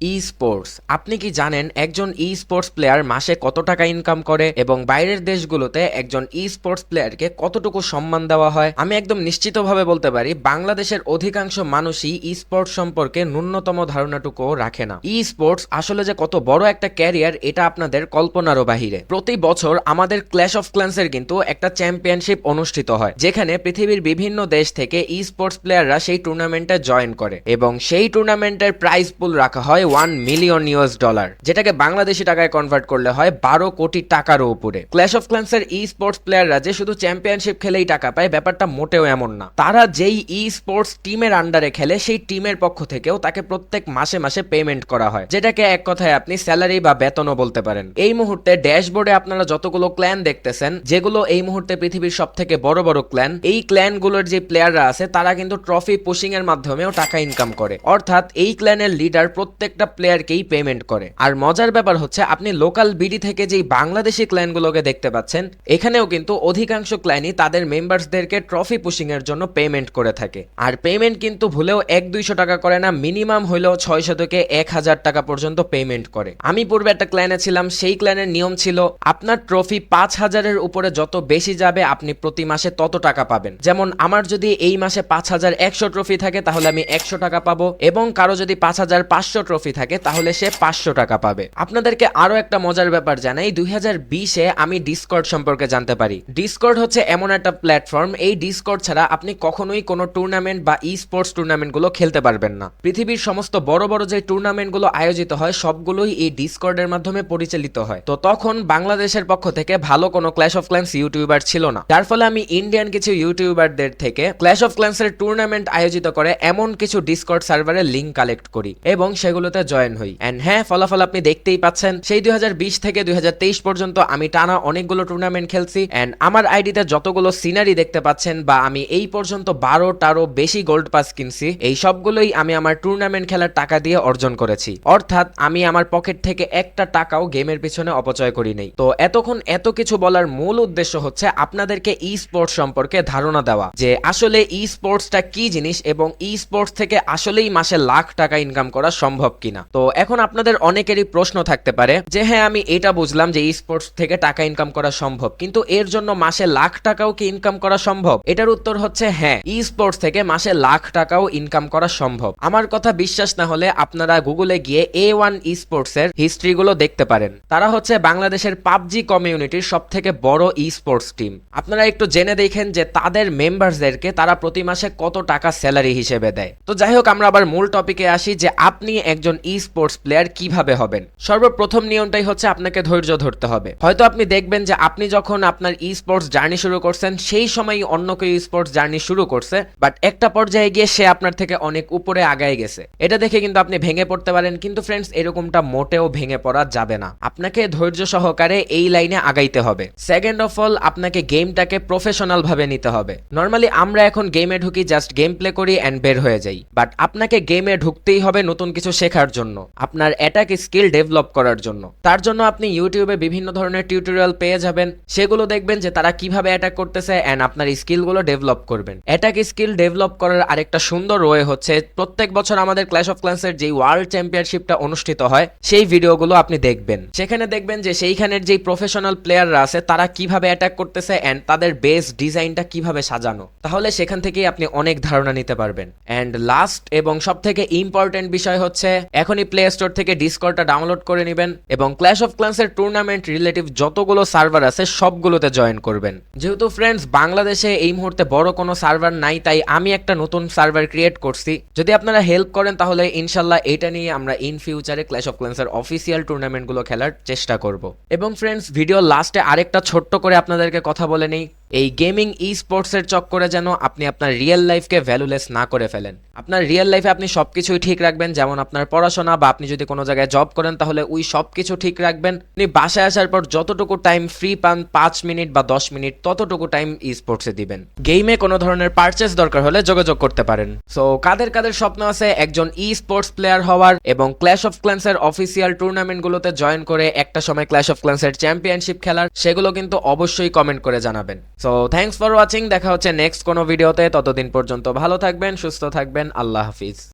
ই sports আপনি কি জানেন একজন ই স্পোর্টস প্লেয়ার মাসে কত টাকা ইনকাম করে এবং বাইরের দেশগুলোতে একজন ই স্পোর্টস প্লেয়ারকে কতটুকু সম্মান দেওয়া হয়? আমি একদম নিশ্চিতভাবে বলতে পারি, বাংলাদেশের অধিকাংশ মানুষই ই স্পোর্টস সম্পর্কে ন্যূনতম ধারণাটুকুও রাখে না। ই স্পোর্টস আসলে যে কত বড় একটা ক্যারিয়ার এটা আপনাদের কল্পনারও বাহিরে। প্রতি বছর আমাদের ক্ল্যাশ অফ ক্ল্যান্সের কিন্তু একটা চ্যাম্পিয়নশিপ অনুষ্ঠিত হয়, যেখানে পৃথিবীর বিভিন্ন দেশ থেকে ই স্পোর্টস প্লেয়াররা সেই টুর্নামেন্টে জয়েন করে এবং সেই টুর্নামেন্টের প্রাইজ পুল রাখা হয় ওয়ান মিলিয়ন ইউএস ডলার যেটাকে বাংলাদেশি টাকায় কনভার্ট করলে হয় বারো কোটি টাকারও উপরে। ক্ল্যাশ অফ ক্ল্যান্সের ই স্পোর্টস প্লেয়াররা যে শুধু চ্যাম্পিয়নশিপ খেলেই টাকা পায়, ব্যাপারটা মোটেও এমন না। তারা যেই ই স্পোর্টস টিমের আন্ডারে খেলে, সেই টিমের পক্ষ থেকেও তাকে প্রত্যেক মাসে মাসে পেমেন্ট করা হয়। যেটাকে এক কথায় আপনি স্যালারি বা বেতনও বলতে পারেন। এই মুহূর্তে ড্যাশবোর্ডে আপনারা যতগুলো ক্ল্যান দেখতেছেন, যেগুলো এই মুহূর্তে পৃথিবীর সব থেকে বড় বড় ক্ল্যান এই ক্ল্যানগুলোর যে প্লেয়াররা আছে, তারা কিন্তু ট্রফি পুশিং এর মাধ্যমেও টাকা ইনকাম করে। অর্থাৎ এই ক্ল্যানের লিডার প্রত্যেকটা প্লেয়ারকেই পেমেন্ট করে। আর মজার ব্যাপার হচ্ছে, আপনি লোকাল বিডি থেকে যেই বাংলাদেশি ক্ল্যানগুলোকে দেখতে পাচ্ছেন, এখানেও কিন্তু অধিকাংশ ক্ল্যানই তাদের মেম্বার্সদেরকে ট্রফি পুশিং এর জন্য পেমেন্ট করে থাকে। আর পেমেন্ট কিন্তু ভুলেও এক দুইশো টাকা করে না মিনিমাম হইলেও ছয়শো থেকে এক হাজার টাকা পর্যন্ত পেমেন্ট করে। আমি পূর্বে একটা ক্ল্যানে ছিলাম, সেই ক্ল্যানের নিয়ম ছিল, আপনার ট্রফি পাঁচ হাজারের উপরে যত বেশি যাবে, আপনি প্রতি মাসে তত টাকা পাবেন। যেমন আমার যদি এই মাসে পাঁচ হাজার একশো ট্রফি থাকে, তাহলে আমি একশো টাকা পাবো, এবং কারও যদি পাঁচ হাজার পাঁচশো ট্রফি থাকে, তাহলে সে পাঁচশো টাকা পাবে। আপনাদেরকে আরও একটা মজার ব্যাপার জানাই, দুই হাজার বিশে আমি ডিসকর্ড সম্পর্কে জানতে পারি। ডিসকর্ড হচ্ছে এমন একটা প্ল্যাটফর্ম এই ডিসকর্ড ছাড়া আপনি কখনোই কোনো টুর্নামেন্ট বা ই স্পোর্টস টুর্নামেন্টগুলো খেলতে পারবেন না। পৃথিবীর সমস্ত বড় বড় যে টুর্নামেন্টগুলো আয়োজিত হয়, সবগুলোই এই ডিসকর্ডের মাধ্যমে পরিচালিত হয়। তো তখন বাংলাদেশের পক্ষ থেকে ভালো কোনো ক্ল্যাশ অফ ক্ল্যান্স ইউটিউবার ছিল না। যার ফলে আমি ইন্ডিয়ান কিছু ইউটিউবারদের থেকে ক্ল্যাশ অফ ক্ল্যান্সের টুর্নামেন্ট আয়োজিত করে এমন কিছু ডিসকর্ড সার্ভারের লিঙ্ক কালেক্ট করি এবং সেগুলোতে জয়েন হই। অ্যান্ড হ্যাঁ ফলাফল আপনি দেখতেই পাচ্ছেন। সেই দুই হাজার বিশ থেকে দুই হাজার তেইশ পর্যন্ত আমি টানা অনেকগুলো টুর্নামেন্ট খেলছি। অ্যান্ড আমার আইডিতে যতগুলো সিনারি দেখতে পাচ্ছেন বা আমি এই পর্যন্ত বারো বারোটারও বেশি গোল্ড পাস কিনছি, এই সবগুলোই আমি আমার টুর্নামেন্ট খেলার টাকা দিয়ে অর্জন করেছি। অর্থাৎ আমি আমার পকেট থেকে একটা টাকাও গেমের পিছনে অপচয় করি নাই। তো এতক্ষণ এত কিছু বলার মূল উদ্দেশ্য হচ্ছে আপনাদেরকে ই স্পোর্টস সম্পর্কে ধারণা দেওয়া, যে আসলে ই স্পোর্টসটা কি জিনিস এবং ই স্পোর্টস থেকে আসলেই মাসে লাখ টাকা ইনকাম করা সম্ভব কিনা। তো এখন আপনাদের অনেকেরই প্রশ্ন থাকতে পারে যে হ্যাঁ আমি এটা বুঝলাম যে স্পোর্টস থেকে টাকা ইনকাম করা সম্ভব, কিন্তু এর জন্য মাসে লাখ টাকাও কি ইনকাম করা সম্ভব? এটার উত্তর হচ্ছে হ্যাঁ ই স্পোর্টস থেকে মাসে লাখ টাকাও ইনকাম করা সম্ভব। আমার কথা বিশ্বাস না হলে আপনারা গুগলে গিয়ে এ ওয়ান ই স্পোর্টস এর হিস্ট্রি গুলো দেখতে পারেন। তারা হচ্ছে বাংলাদেশের পাবজি কমিউনিটির সব থেকে বড় ই স্পোর্টস টিম আপনারা একটু জেনে দেখেন যে, তাদের মেম্বারসদেরকে তারা প্রতি মাসে কত টাকা স্যালারি হিসেবে দেয়। তো যাই হোক, আমরা আবার মূল টপিকে আসি যে, আপনি একজন ই স্পোর্টস প্লেয়ার কীভাবে হবেন? সর্বপ্রথম নিয়মটাই হচ্ছে আপনাকে ধৈর্য ধরতে হবে। হয়তো আপনি দেখবেন যে আপনি যখন আপনার ই স্পোর্টস জার্নি শুরু করছেন, সেই সময়ই অন্য কেউ স্পোর্টস জার্নি শুরু করছে বাট একটা পর্যায়ে গিয়ে সে আপনার থেকে অনেক উপরে আগায় গেছে। এটা দেখে কিন্তু আপনি ভেঙে পড়তে পারেন, কিন্তু ফ্রেন্ডস এরকমটা মোটেও ভেঙে পড়া যাবে না। আপনাকে ধৈর্য সহকারে এই লাইনে আগাইতে হবে। সেকেন্ড অফ অল আপনাকে গেমটাকে প্রফেশনাল ভাবে নিতে হবে। নর্মালি আমরা এখন গেমে ঢুকি জাস্ট গেম প্লে করি অ্যান্ড বের হয়ে যাই। বাট আপনাকে গেমে ঢুকতেই হবে নতুন কিছু শেখার জন্য, আপনার অ্যাটাক স্কিল ডেভেলপ করার জন্য। তার জন্য আপনি ইউটিউবে বিভিন্ন ধরনের টিউটোরিয়াল পেয়ে যাবেন। সেগুলো দেখবেন যে তারা কীভাবে অ্যাটাক করতেছে অ্যান্ড আপনার স্কিলগুলো ডেভেলপ করবেন। অ্যাটাক স্কিল ডেভেলপ করার আরেকটা সুন্দর ওয়ে হচ্ছে, প্রত্যেক বছর আমাদের ক্ল্যাশ অফ ক্লান্সের যেই ওয়ার্ল্ড চ্যাম্পিয়নশিপটা অনুষ্ঠিত হয়, সেই ভিডিওগুলো আপনি দেখবেন। সেখানে দেখবেন যে সেইখানের যেই প্রফেশনাল প্লেয়াররা আছে, তারা কীভাবে অ্যাটাক করতেছে অ্যান্ড তাদের বেস ডিজাইনটা কীভাবে সাজানো। তাহলে সেখান থেকেই আপনি অনেক ধারণা নিতে পারবেন। অ্যান্ড লাস্ট এবং সব থেকে ইম্পর্টেন্ট বিষয় হচ্ছে এখনই প্লে স্টোর থেকে ডিসকর্ডটা ডাউনলোড করে নেবেন এবং ক্ল্যাশ অফ ক্লান্সের টুর্নামেন্ট রিলেটিভ যতগুলো সার্ভার আছে সবগুলোতে জয়েন করবেন। যেহেতু ফ্রেন্ডস বাংলাদেশে এই মুহূর্তে বড় কোনো সার্ভার নাই, তাই আমি একটা নতুন সার্ভার ক্রিয়েট করছি। যদি আপনারা হেল্প করেন, তাহলে ইনশাল্লাহ এটা নিয়ে আমরা ইন ফিউচারে ক্ল্যাশ অফ ক্লান্সের অফিসিয়াল টুর্নামেন্টগুলো খেলার চেষ্টা করব। এবং ফ্রেন্ডস ভিডিও লাস্টে আরেকটা ছোট্ট করে আপনাদেরকে কথা বলে নেই। এই গেমিং ই স্পোর্টসের চক্করে যেন আপনি আপনার রিয়েল লাইফকে ভ্যালুলেস না করে ফেলেন। আপনার রিয়েল লাইফে আপনি সব কিছুই ঠিক রাখবেন, যেমন আপনার পড়াশোনা বা আপনি যদি কোনো জায়গায় জব করেন, তাহলে ওই সব কিছু ঠিক রাখবেন। আপনি বাসায় আসার পর যতটুকু টাইম ফ্রি পান, পাঁচ মিনিট বা দশ মিনিট ততটুকু টাইম ই স্পোর্টসে দিবেন। গেমে কোনো ধরনের পারচেস দরকার হলে যোগাযোগ করতে পারেন। সো কাদের কাদের স্বপ্ন আছে? একজন ই স্পোর্টস প্লেয়ার হওয়ার এবং ক্ল্যাশ অফ ক্ল্যান্সের অফিসিয়াল টুর্নামেন্টগুলোতে জয়েন করে একটা সময় ক্ল্যাশ অফ ক্ল্যান্সের চ্যাম্পিয়নশিপ খেলার, সেগুলো কিন্তু অবশ্যই কমেন্ট করে জানাবেন। সো থ্যাংকস ফর ওয়াচিং দেখা হচ্ছে নেক্সট কোনো ভিডিওতে ততদিন পর্যন্ত ভালো থাকবেন, সুস্থ থাকবেন। আল্লাহ হাফিজ।